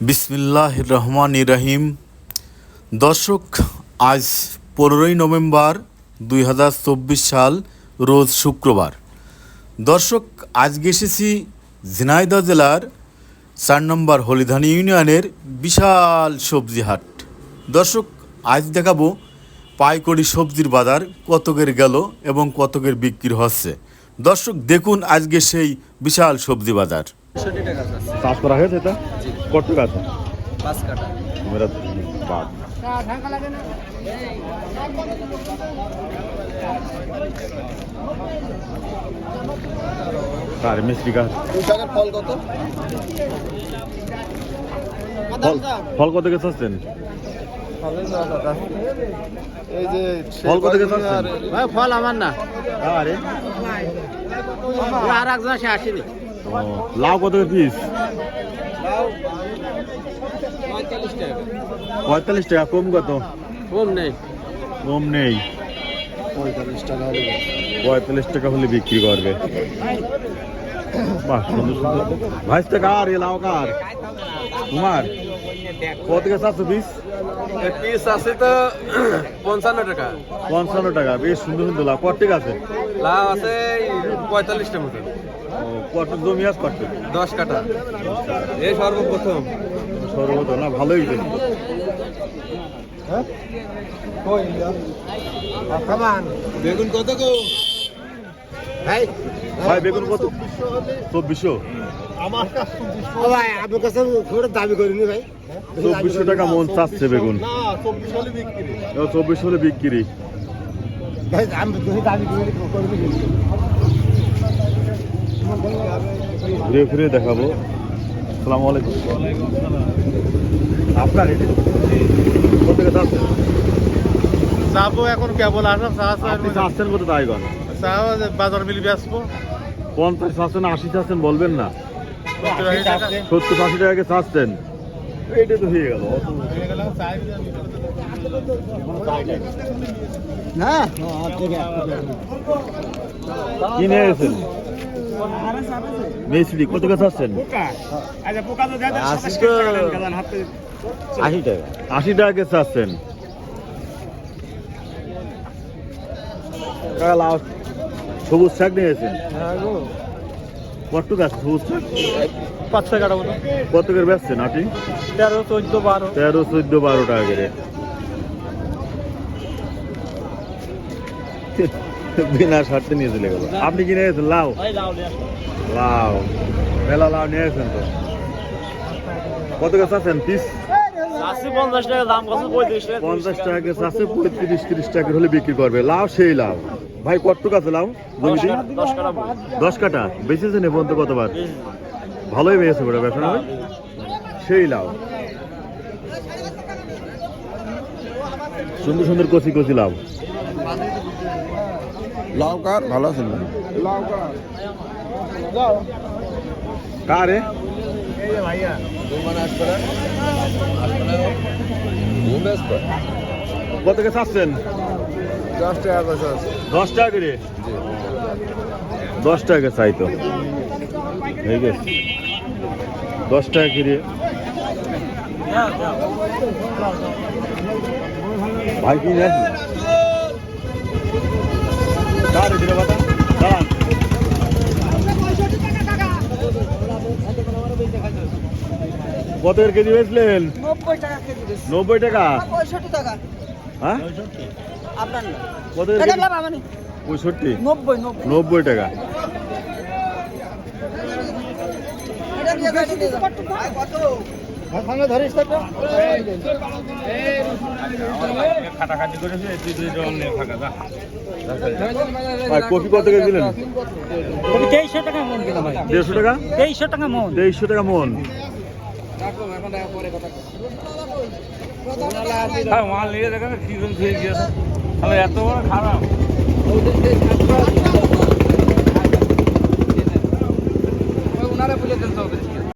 বিসমিল্লাহ রহমান রহিম। দর্শক, আজ পনেরোই নভেম্বর দুই হাজার চব্বিশ সাল, রোজ শুক্রবার। দর্শক, আজকে এসেছি ঝিনাইদহ জেলার চার নম্বর হলিধানি ইউনিয়নের বিশাল সবজি হাট। দর্শক, আজ দেখাবো পাইকড়ি সবজির বাজার কতকের গেল এবং কতকের বিক্রি হচ্ছে। দর্শক, দেখুন আজকে সেই বিশাল সবজি বাজার। টাকা আছে। চাষ করা হয়েছে এটা? কত টাকা আছে পাঁচ কাটা। মেরা বাদ। গাছ ফল কত? ফল ফল কত গেছে আসছেন এই যে ফল কত আমার না। আরে। আর একজন সে আসেনি। লাউ কত পিস পঁয়তাল্লিশ টাকা কম কত? কম নেই। কম নেই। পঁয়তাল্লিশ টাকা হলে পঁয়তাল্লিশ টাকা হলে বিক্রি করবে। বাহ সুন্দর সুন্দর। ভাইস টাকা আর এ লাউ কার? তোমার? কত পিস পিস আছে তো পঞ্চান্ন টাকা। পঞ্চান্ন টাকা বেশ সুন্দর সুন্দর লাউ। কত টাকা আছে? লাউ আছে পঁয়তাল্লিশটা মতো কত জমি আছে কত? দশ কাটা এই সর্বপ্রথম। সর্বত না ভালোই কিন্তু বেগুন কত গো? ভাই ভাই বেগুন কত? চব্বিশশো। ভাই আপনার কাছে থোড়া দাবি করিনি ভাই। চব্বিশশো টাকা মন চাচ্ছে বেগুন। চব্বিশ হলে বিক্রি। ভাই আমি দাবি করিনি। ঘুরে ফিরে দেখাবো। সালাম আলাইকুম। আপনার যাব এখন কেবল আসা চা আপনি চাচ্ছেন কত তাইগন চা বাজার মিলি বেসবো পঞ্চাশ চাচ্ছেন আশি চাচ্ছেন বলবেন না। সত্তর আশি টাকাকে চাচ্ছেন। এইটা তো হয়ে গেল। না? কি নিয়ে গেছেন মেসিডি কত টাকা চাচ্ছেন? আশি টাকা। আশি টাকা। কাকা লাউ সবুজ শাক নিয়ে গেছেন কত গাছ সবুজ শাক? পাঁচ টাকাটা মতো। কত করে বেচছেন আটি তেরো চোদ্দ বারো। তেরো চোদ্দ বারো টাকা করে। বিনা শর্তে নিয়ে চলে গেল। আপনি কি নিয়ে গেছেন? লাউ? লাউ মেলা লাউ। নিয়ে গেছেন তো? কত গাছ আছেন পিস? পঞ্চাশ টাকা দাম পঞ্চাশ টাকা। গাছ আছে পঁয়ত্রিশ তিরিশ টাকা হলে বিক্রি করবে। লাউ সেই লাউ। ভাই কত আছে লাউ? জমিতে? দশ কাটা বেঁচেছেন এ পর্যন্ত কতবার? ভালোই বেঁচেছে বড় ব্যবসা সেই লাউ। সুন্দর সুন্দর কচি কচি লাউ। লঙ্কার ভালো আছে কারে? কত কে চাচ্ছেন? দশ টাকা আছে দশ টাকা করে? দশ টাকা চাই তো। গেছে। দশ টাকা করে। ভাই কি নেন কত এর কেজি বেচলেন? নব্বই টাকা হ্যাঁ? কত পঁয়ষট্টি? নব্বই টাকা। কত কপি কত করে দিলেন? তেইশশো টাকা মন ভাই। দেড়শো টাকা? তেইশশো টাকা মন। তেইশশো টাকা মন। মাল নিয়ে দেখেন কি খেয়ে গিয়েছে তাহলে এত বড় খারাপ।